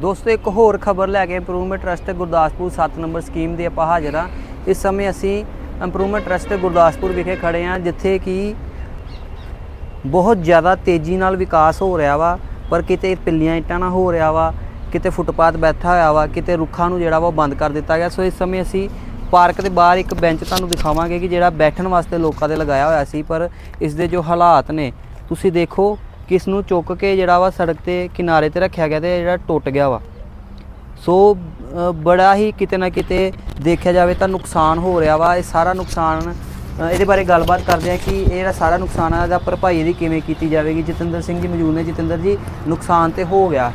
ਦੋਸਤੋ, ਇੱਕ ਹੋਰ ਖਬਰ ਲੈ ਕੇ improvement trust Gurdaspur 7 number scheme ਦੇ ਆਪਾਂ ਹਾਜ਼ਰ ਹਾਂ। ਇਸ ਸਮੇਂ ਅਸੀਂ ਇੰਪਰੂਵਮੈਂਟ ਟਰਸਟ ਗੁਰਦਾਸਪੁਰ ਵਿਖੇ ਖੜੇ ਹਾਂ, ਜਿੱਥੇ ਕਿ ਬਹੁਤ ਜ਼ਿਆਦਾ ਤੇਜ਼ੀ ਨਾਲ ਵਿਕਾਸ ਹੋ ਰਿਹਾ ਵਾ, ਪਰ ਕਿਤੇ ਪਿੱਲੀਆਂ ਇੱਟਾਂ ਨਾਲ ਹੋ ਰਿਹਾ ਵਾ, ਕਿਤੇ ਫੁੱਟਪਾਥ ਬੈਠਾ ਹੋਇਆ ਵਾ, ਕਿਤੇ ਰੁੱਖਾਂ ਨੂੰ ਜਿਹੜਾ ਵਾ ਉਹ ਬੰਦ ਕਰ ਦਿੱਤਾ ਗਿਆ। ਸੋ ਇਸ ਸਮੇਂ ਅਸੀਂ ਪਾਰਕ ਦੇ ਬਾਹਰ ਇੱਕ ਬੈਂਚ ਤੁਹਾਨੂੰ ਦਿਖਾਵਾਂਗੇ ਕਿ ਜਿਹੜਾ ਬੈਠਣ ਵਾਸਤੇ ਲੋਕਾਂ ਦੇ ਲਗਾਇਆ ਹੋਇਆ ਸੀ, ਪਰ ਇਸ ਦੇ ਜੋ ਹਾਲਾਤ ਨੇ, ਤੁਸੀਂ ਦੇਖੋ ਕਿ ਇਸ ਨੂੰ ਚੁੱਕ ਕੇ ਜਿਹੜਾ ਵਾ ਸੜਕ ਤੇ ਕਿਨਾਰੇ ਤੇ ਰੱਖਿਆ ਗਿਆ ਤੇ ਜਿਹੜਾ ਟੁੱਟ ਗਿਆ ਵਾ। ਸੋ ਬੜਾ ਹੀ ਕਿਤੇ ਨਾ ਕਿਤੇ ਦੇਖਿਆ ਜਾਵੇ ਤਾਂ ਨੁਕਸਾਨ ਹੋ ਰਿਹਾ ਵਾ। ਇਹ ਸਾਰਾ ਨੁਕਸਾਨ ਇਹਦੇ ਬਾਰੇ ਗੱਲਬਾਤ ਕਰਦੇ ਆ ਕਿ ਇਹ ਜਿਹੜਾ ਸਾਰਾ ਨੁਕਸਾਨ ਆ ਇਹਦਾ ਭਰਪਾਈ ਇਹਦੀ ਕਿਵੇਂ ਕੀਤੀ ਜਾਵੇਗੀ? ਜਤਿੰਦਰ ਸਿੰਘ ਜੀ ਮੌਜੂਦ ਨੇ। ਜਤਿੰਦਰ ਜੀ ਨੁਕਸਾਨ ਤੇ ਹੋ ਗਿਆ।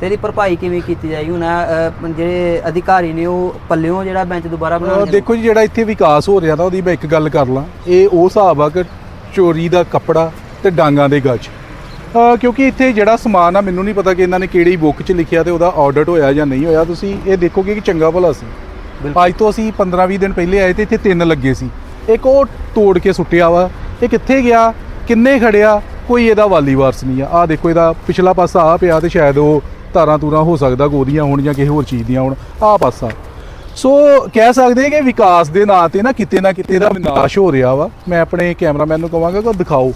ਤੇ ਇਹਦੀ ਭਰਪਾਈ ਕਿਵੇਂ ਕੀਤੀ ਜਾਏਗੀ? ਹੁਣ ਜਿਹੜੇ ਅਧਿਕਾਰੀ ਨੇ ਉਹ ਪੱਲਿਓਂ ਜਿਹੜਾ ਬੈਂਚ ਦੁਬਾਰਾ ਬਣਾਉਣਗੇ ਦੇਖੋ ਜੀ ਜਿਹੜਾ ਇੱਥੇ ਵਿਕਾਸ ਹੋ ਰਿਹਾ ਨਾ ਉਹਦੀ ਮੈਂ ਇੱਕ ਗੱਲ ਕਰ ਲਾਂ। ਇਹ ਉਹ ਹਿਸਾਬ ਆ ਕਿ ਚੋਰੀ ਦਾ ਕੱਪੜਾ ਤੇ ਡਾਂਗਾਂ ਦੇ ਗੱਜ। ਕਿਉਂਕਿ ਇੱਥੇ ਜਿਹੜਾ ਸਮਾਨ ਆ ਮੈਨੂੰ ਨਹੀਂ ਪਤਾ ਕਿ ਇਹਨਾਂ ਨੇ ਕਿਹੜੀ ਬੁੱਕ 'ਚ ਲਿਖਿਆ ਤੇ ਉਹਦਾ ਆਡਿਟ ਹੋਇਆ ਜਾਂ ਨਹੀਂ ਹੋਇਆ। ਤੁਸੀਂ ਇਹ ਦੇਖੋਗੇ ਕਿ ਚੰਗਾ ਭਲਾ ਸੀ। ਅੱਜ ਤੋਂ ਅਸੀਂ 15-20 ਦਿਨ ਪਹਿਲੇ ਆਏ ਤੇ ਇੱਥੇ ਤਿੰਨ ਲੱਗੇ ਸੀ। ਇੱਕ ਉਹ ਤੋੜ ਕੇ ਸੁੱਟਿਆ ਵਾ। ਇਹ ਕਿੱਥੇ ਗਿਆ? ਕਿੰਨੇ ਖੜਿਆ? ਕੋਈ ਇਹਦਾ ਵਾਲੀ ਵਾਰਸ ਨਹੀਂ ਆ। ਆ ਦੇਖੋ ਇਹਦਾ ਪਿਛਲਾ ਪਾਸਾ ਆ ਪਿਆ ਤੇ ਸ਼ਾਇਦ ਉਹ ਤਾਰਾਂ ਤੂਰਾਂ ਹੋ ਸਕਦਾ ਗੋਦੀਆਂ ਹੋਣ ਜਾਂ ਕਿਸੇ ਹੋਰ ਚੀਜ਼ ਦੀਆਂ ਹੋਣ। ਆ ਪਾਸਾ। ਸੋ ਕਹਿ ਸਕਦੇ ਹਾਂ ਕਿ ਵਿਕਾਸ ਦੇ ਨਾਂ ਤੇ ਨਾ ਕਿਤੇ ਨਾ ਕਿਤੇ ਦਾ ਵਿਨਾਸ਼ ਹੋ ਰਿਹਾ ਵਾ। ਮੈਂ ਆਪਣੇ ਕੈਮਰਾਮੈਨ ਨੂੰ ਕਹਾਂਗਾ ਕਿ ਦਿਖਾਓ।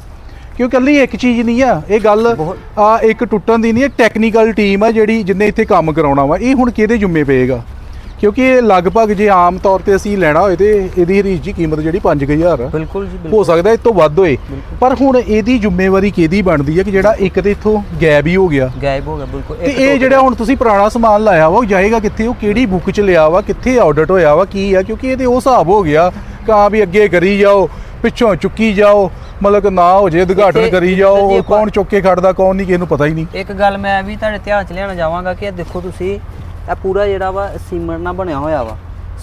ਕਿਉਂ ਕੱਲੀ ਇੱਕ ਚੀਜ਼ ਨਹੀਂ ਆ? ਇਹ ਗੱਲ ਆ ਇੱਕ ਟੁੱਟਣ ਦੀ ਨਹੀਂ ਹੈ ਟੈਕਨੀਕਲ ਟੀਮ ਆ ਜਿਹੜੀ ਜਿੰਨੇ ਇੱਥੇ ਕੰਮ ਕਰਾਉਣਾ ਵਾ ਇਹ ਹੁਣ ਕਿਹਦੇ ਜੁੰਮੇ ਪਏਗਾ? ਕਿਉਂਕਿ ਇਹ ਲਗਭਗ ਜੇ ਆਮ ਤੌਰ ਤੇ ਅਸੀਂ ਲੈਣਾ ਹੋਏ ਤੇ ਇਹਦੀ ਹਰੀਜ ਦੀ ਕੀਮਤ ਜਿਹੜੀ 5000 ਆ। ਬਿਲਕੁਲ ਜੀ ਹੋ ਸਕਦਾ ਇਹ ਤੋਂ ਵੱਧ ਹੋਏ। ਪਰ ਹੁਣ ਇਹਦੀ ਜ਼ਿੰਮੇਵਾਰੀ ਕਿਹਦੀ ਬਣਦੀ ਹੈ ਕਿ ਜਿਹੜਾ ਇੱਕ ਤੇ ਇੱਥੋਂ ਗਾਇਬ ਹੀ ਹੋ ਗਿਆ? ਗਾਇਬ ਹੋ ਗਿਆ ਬਿਲਕੁਲ। ਤੇ ਇਹ ਜਿਹੜਾ ਹੁਣ ਤੁਸੀਂ ਪੁਰਾਣਾ ਸਮਾਨ ਲਾਇਆ ਵਾ ਉਹ ਜਾਏਗਾ ਕਿੱਥੇ? ਉਹ ਕਿਹੜੀ ਬੁੱਕ 'ਚ ਲਿਆ ਵਾ? ਕਿੱਥੇ ਆਡਿਟ ਹੋਇਆ ਵਾ? ਕੀ ਆ? ਕਿਉਂਕਿ ਇਹ ਤੇ ਉਹ ਹਿਸਾਬ ਹੋ ਗਿਆ। ਕਾਂ ਵੀ ਅੱਗੇ ਕਰੀ ਜਾਓ ਪਿੱਛੋਂ ਚੁੱਕੀ ਜਾਓ। ਮਤਲਬ ਕਿ ਨਾ ਹੋ ਜੇ ਉਦਘਾਟਨ ਇੱਥੇ- ਕਰੀ ਇੱਥੇ ਜਾਓ ਜੇ ਆਪਾਂ- ਕੌਣ ਚੁੱਕ ਕੇ ਖੜਦਾ ਕੌਣ ਨਹੀਂ ਕਿਸੇ ਨੂੰ ਪਤਾ ਹੀ ਨਹੀਂ। ਇੱਕ ਗੱਲ ਮੈਂ ਵੀ ਤੁਹਾਡੇ ਧਿਆਨ 'ਚ ਲਿਆਉਣਾ ਚਾਹਾਂਗਾ ਕਿ ਇਹ ਦੇਖੋ ਤੁਸੀਂ ਇਹ ਪੂਰਾ ਜਿਹੜਾ ਵਾ ਸੀਮੈਂਟ ਨਾਲ ਬਣਿਆ ਹੋਇਆ ਵਾ।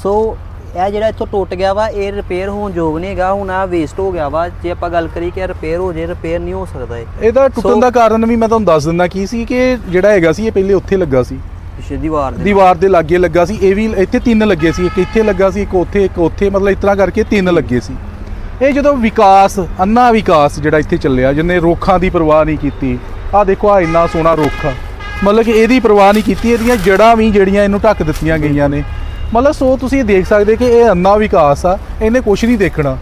ਸੋ ਇਹ ਜਿਹੜਾ ਇੱਥੋਂ ਟੁੱਟ ਗਿਆ ਵਾ ਇਹ ਰਿਪੇਅਰ ਹੋਣ ਯੋਗ ਨਹੀਂ ਹੈਗਾ ਹੁਣ ਆ ਵੇਸਟ ਹੋ ਗਿਆ ਵਾ। ਜੇ ਆਪਾਂ ਗੱਲ ਕਰੀ ਕਿ ਰਿਪੇਅਰ ਹੋ ਜੇ ਰਿਪੇਅਰ ਨਹੀਂ ਹੋ ਸਕਦਾ ਇਹ। ਇਹਦਾ ਟੁੱਟਣ ਸੋ- ਦਾ ਕਾਰਨ ਵੀ ਮੈਂ ਤੁਹਾਨੂੰ ਦੱਸ ਦਿੰਦਾ ਕੀ ਸੀ ਕਿ ਜਿਹੜਾ ਹੈਗਾ ਸੀ ਇਹ ਪਹਿਲੇ ਉੱਥੇ ਲੱਗਾ ਸੀ। ਪਿਛੇ ਦੀਵਾਰ ਦੇ ਦੀਵਾਰ ਦੇ ਲਾਗੇ ਲੱਗਾ ਸੀ ਇਹ ਵੀ ਇੱਥੇ ਤਿੰਨ ਲੱਗੇ ਸੀ ਇੱਕ ਇੱਥੇ ਲੱਗਾ ਸੀ ਇੱਕ ਉੱਥੇ ਇੱਕ ਉੱਥੇ ਮਤਲਬ ਇਸ ਤਰ੍ਹਾਂ ਕਰਕੇ ਤਿੰਨ ਲੱਗੇ ਸੀ। ਇਹ ਜਦੋਂ ਵਿਕਾਸ, ਅੰਨਾ ਵਿਕਾਸ ਜਿਹੜਾ ਇੱਥੇ ਚੱਲਿਆ, ਜਿਹਨੇ ਰੁੱਖਾਂ ਦੀ ਪਰਵਾਹ ਨਹੀਂ ਕੀਤੀ, ਆਹ ਦੇਖੋ ਆ ਇੰਨਾ ਸੋਹਣਾ ਰੁੱਖ ਆ। ਮਤਲਬ ਕਿ ਇਹਦੀ ਪਰਵਾਹ ਨਹੀਂ ਕੀਤੀ, ਇਹਦੀਆਂ ਜੜਾਂ ਵੀ ਜਿਹੜੀਆਂ ਇਹਨੂੰ ਢੱਕ ਦਿੱਤੀਆਂ ਗਈਆਂ ਨੇ। ਮਤਲਬ ਸੋ ਤੁਸੀਂ ਦੇਖ ਸਕਦੇ ਕਿ ਇਹ ਅੰਨਾ ਵਿਕਾਸ ਆ, ਇਹਨੇ ਕੁਝ ਨਹੀਂ ਦੇਖਣਾ।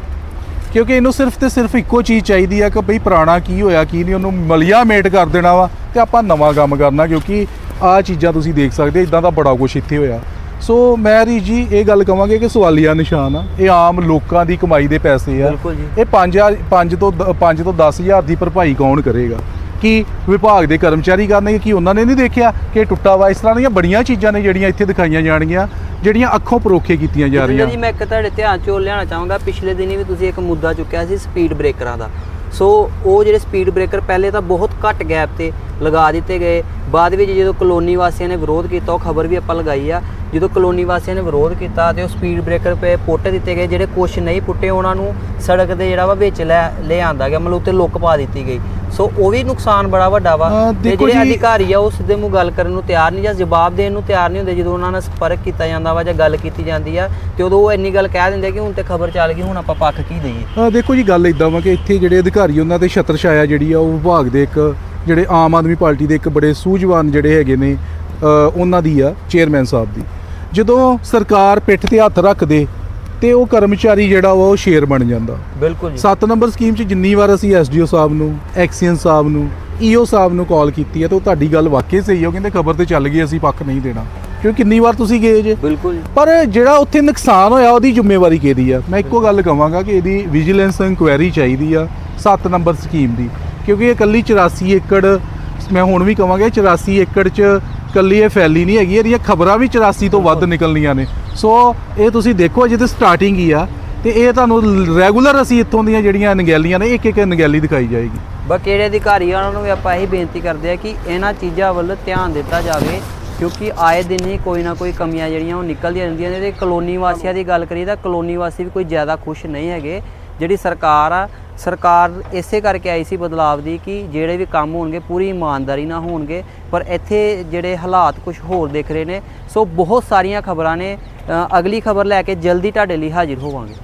ਕਿਉਂਕਿ ਇਹਨੂੰ ਸਿਰਫ ਤੇ ਸਿਰਫ ਇੱਕੋ ਚੀਜ਼ ਚਾਹੀਦੀ ਆ ਕਿ ਬਈ ਪੁਰਾਣਾ ਕੀ ਹੋਇਆ, ਕੀ ਨਹੀਂ, ਉਹਨੂੰ ਮਲਿਆ ਮੇਟ ਕਰ ਦੇਣਾ ਵਾ, ਤੇ ਆਪਾਂ ਨਵਾਂ ਕੰਮ ਕਰਨਾ, ਕਿਉਂਕਿ ਆਹ ਚੀਜ਼ਾਂ ਤੁਸੀਂ ਦੇਖ ਸਕਦੇ ਇਦਾਂ ਦਾ ਬੜਾ ਕੁਝ ਇੱਥੇ ਹੋਇਆ। ਸੋ ਮੈਂ ਰੀ ਜੀ ਇਹ ਗੱਲ ਕਵਾਂਗੇ ਕਿ ਸਵਾਲੀਆ ਨਿਸ਼ਾਨ ਆ। ਇਹ ਆਮ ਲੋਕਾਂ ਦੀ ਕਮਾਈ ਦੇ ਪੈਸੇ ਆ। ਬਿਲਕੁਲ ਜੀ। ਇਹ 5000 5 ਤੋਂ 5 ਤੋਂ 10000 ਦੀ ਭਰਪਾਈ ਕੌਣ ਕਰੇਗਾ? ਕੀ ਵਿਭਾਗ ਦੇ ਕਰਮਚਾਰੀ ਕਰਨਗੇ? ਕੀ ਉਹਨਾਂ ਨੇ ਨਹੀਂ ਦੇਖਿਆ ਕਿ ਟੁੱਟਾ ਵਾ? ਇਸ ਤਰ੍ਹਾਂ ਦੀਆਂ ਬੜੀਆਂ ਚੀਜ਼ਾਂ ਨੇ ਜਿਹੜੀਆਂ ਇੱਥੇ ਦਿਖਾਈਆਂ ਜਾਣਗੀਆਂ ਜਿਹੜੀਆਂ ਅੱਖੋਂ ਪਰੋਖੇ ਕੀਤੀਆਂ ਜਾ ਰਹੀਆਂ। ਜੀ ਮੈਂ ਇੱਕ ਤੁਹਾਡੇ ਧਿਆਨ 'ਚ ਉਹ ਲਿਆਉਣਾ ਚਾਹਾਂਗਾ। ਪਿਛਲੇ ਦਿਨੀ ਵੀ ਤੁਸੀਂ ਇੱਕ ਮੁੱਦਾ ਚੁੱਕਿਆ ਸੀ ਸਪੀਡ ਬ੍ਰੇਕਰਾਂ ਦਾ। ਸੋ ਉਹ ਜਿਹੜੇ ਸਪੀਡ ਬ੍ਰੇਕਰ ਪਹਿਲੇ ਤਾਂ ਬਹੁਤ ਘੱਟ ਗੈਪ ਤੇ ਲਗਾ ਦਿੱਤੇ ਗਏ। ਬਾਅਦ ਵਿੱਚ ਜਦੋਂ ਕਲੋਨੀ ਵਾਸੀਆਂ ਨੇ ਵਿਰੋਧ ਕੀਤਾ ਉਹ ਖਬਰ ਵੀ ਆਪਾਂ ਲਗਾਈ ਆ। ਜਦੋਂ ਕਲੋਨੀ ਵਾਸੀਆਂ ਨੇ ਵਿਰੋਧ ਕੀਤਾ ਤੇ ਉਹ ਸਪੀਡ ਬ੍ਰੇਕਰ ਪੇ ਪੁੱਟ ਦਿੱਤੇ ਗਏ ਜਿਹੜੇ ਕੁਛ ਨਹੀਂ ਪੁੱਟੇ ਉਹਨਾਂ ਨੂੰ ਸੜਕ ਦੇ ਜਿਹੜਾ ਵਾ ਵਿੱਚ ਲੈ ਲੈ ਆਂਦਾ ਗਿਆ ਮਤਲਬ ਉੱਤੇ ਲੁੱਕ ਪਾ ਦਿੱਤੀ ਗਈ। ਸੋ ਉਹ ਵੀ ਨੁਕਸਾਨ ਬੜਾ ਵੱਡਾ ਵਾ। ਤੇ ਜਿਹੜੇ ਅਧਿਕਾਰੀ ਆ ਉਹ ਸਿੱਧੇ ਮੂੰਹ ਗੱਲ ਕਰਨ ਨੂੰ ਤਿਆਰ ਨਹੀਂ ਜਾਂ ਜਵਾਬ ਦੇਣ ਨੂੰ ਤਿਆਰ ਨਹੀਂ ਹੁੰਦੇ ਜਦੋਂ ਉਹਨਾਂ ਨਾਲ ਸੰਪਰਕ ਕੀਤਾ ਜਾਂਦਾ ਵਾ ਜਾਂ ਗੱਲ ਕੀਤੀ ਜਾਂਦੀ ਆ ਤੇ ਉਦੋਂ ਉਹ ਇੰਨੀ ਗੱਲ ਕਹਿ ਦਿੰਦੇ ਕਿ ਹੁਣ ਤੇ ਖਬਰ ਚੱਲ ਗਈ ਹੁਣ ਆਪਾਂ ਪੱਖ ਕੀ ਦਈਏ। ਦੇਖੋ ਜੀ ਗੱਲ ਇਦਾਂ ਵਾ ਕਿ ਇੱਥੇ ਜਿਹੜੇ ਅਧਿਕਾਰੀ ਉਹਨਾਂ ਤੇ ਛਤਰ ਛਾਇਆ ਜਿਹੜੀ ਆ ਉਹ ਵਿਭਾਗ ਦੇ ਇੱਕ ਜਿਹੜੇ ਆਮ ਆਦਮੀ ਪਾਰਟੀ ਦੇ ਇੱਕ ਬੜੇ ਸੂਝਵਾਨ ਜਿਹੜੇ ਹੈਗੇ ਨੇ ਉਹਨਾਂ ਦੀ ਆ ਚੇਅਰਮੈਨ ਸਾਹਿਬ ਦੀ। ਜਦੋਂ ਸਰਕਾਰ ਪਿੱਠ ਤੇ ਹੱਥ ਰੱਖਦੇ ਤੇ ਉਹ ਕਰਮਚਾਰੀ ਜਿਹੜਾ ਵਾ ਉਹ ਸ਼ੇਰ ਬਣ ਜਾਂਦਾ। ਬਿਲਕੁਲ ਜੀ। 7 ਨੰਬਰ ਸਕੀਮ 'ਚ ਜਿੰਨੀ ਵਾਰ ਅਸੀਂ ਐਸਡੀਓ ਸਾਹਿਬ ਨੂੰ ਐਕਸੀਅਨ ਸਾਹਿਬ ਨੂੰ ਈਓ ਸਾਹਿਬ ਨੂੰ ਕਾਲ ਕੀਤੀ ਹੈ ਤੇ ਉਹ ਤੁਹਾਡੀ ਗੱਲ ਵਾਕਈ ਸਹੀ ਹੈ ਉਹ ਕਹਿੰਦੇ ਖਬਰ ਤੇ ਚੱਲ ਗਈ ਅਸੀਂ ਪੱਖ ਨਹੀਂ ਦੇਣਾ। ਕਿਉਂਕਿ ਕਿੰਨੀ ਵਾਰ ਤੁਸੀਂ ਗਏ ਜੇ? ਬਿਲਕੁਲ ਜੀ। ਪਰ ਜਿਹੜਾ ਉੱਥੇ ਨੁਕਸਾਨ ਹੋਇਆ ਉਹਦੀ ਜ਼ਿੰਮੇਵਾਰੀ ਕਿਹਦੀ ਆ? ਮੈਂ ਇੱਕੋ ਗੱਲ ਕਹਾਂਗਾ ਕਿ ਇਹਦੀ ਵਿਜੀਲੈਂਸ ਇਨਕੁਆਇਰੀ ਚਾਹੀਦੀ ਆ 7 ਨੰਬਰ ਸਕੀਮ ਦੀ। ਕਿਉਂਕਿ ਇਹ ਕੱਲੀ 84 ਏਕੜ ਮੈਂ ਹੁਣ ਵੀ ਕਹਾਂਗਾ 84 ਏਕੜ 'ਚ ਕੱਲੀ ਇਹ ਫੈਲੀ ਨਹੀਂ ਹੈਗੀ ਇਹਦੀਆਂ ਖਬਰਾਂ ਵੀ 84 ਤੋਂ ਵੱਧ ਨਿਕਲਣੀਆਂ ਨੇ। ਸੋ ਇਹ ਤੁਸੀਂ ਦੇਖੋ ਤੇ ਸਟਾਰਟਿੰਗ ਹੀ ਆ ਤੇ ਇਹ ਤੁਹਾਨੂੰ ਰੈਗੂਲਰ ਅਸੀਂ ਇੱਥੋਂ ਦੀਆਂ ਜਿਹੜੀਆਂ ਨਗੈਲੀਆਂ ਨੇ ਇੱਕ ਇੱਕ ਨਗੈਲੀ ਦਿਖਾਈ ਜਾਏਗੀ। ਬਾਕੀ ਜਿਹੜੇ ਅਧਿਕਾਰੀ ਆ ਉਹਨਾਂ ਨੂੰ ਵੀ ਆਪਾਂ ਇਹੀ ਬੇਨਤੀ ਕਰਦੇ ਆ ਕਿ ਇਹਨਾਂ ਚੀਜ਼ਾਂ ਵੱਲ ਧਿਆਨ ਦਿੱਤਾ ਜਾਵੇ ਕਿਉਂਕਿ ਆਏ ਦਿਨ ਹੀ ਕੋਈ ਨਾ ਕੋਈ ਕਮੀਆਂ ਜਿਹੜੀਆਂ ਉਹ ਨਿਕਲਦੀਆਂ ਰਹਿੰਦੀਆਂ ਨੇ ਤੇ ਕਲੋਨੀ ਵਾਸੀਆਂ ਦੀ ਗੱਲ ਕਰੀਏ ਤਾਂ ਕਲੋਨੀ ਵਾਸੀ ਵੀ ਕੋਈ ਜ਼ਿਆਦਾ ਖੁਸ਼ ਨਹੀਂ ਹੈਗੇ। ਜਿਹੜੀ ਸਰਕਾਰ ਆ, ਸਰਕਾਰ ਇਸੇ ਕਰਕੇ ਆਈ ਸੀ ਬਦਲਾਵ ਦੀ ਕਿ ਜਿਹੜੇ ਵੀ ਕੰਮ ਹੋਣਗੇ ਪੂਰੀ ਇਮਾਨਦਾਰੀ ਨਾਲ ਹੋਣਗੇ, ਪਰ ਇੱਥੇ ਜਿਹੜੇ ਹਾਲਾਤ ਕੁਝ ਹੋਰ ਦਿਖ ਰਹੇ ਨੇ। ਸੋ ਬਹੁਤ ਸਾਰੀਆਂ ਖਬਰਾਂ ਨੇ। ਅਗਲੀ ਖਬਰ ਲੈ ਕੇ ਜਲਦੀ ਤੁਹਾਡੇ ਲਈ ਹਾਜ਼ਰ ਹੋਵਾਂਗੇ।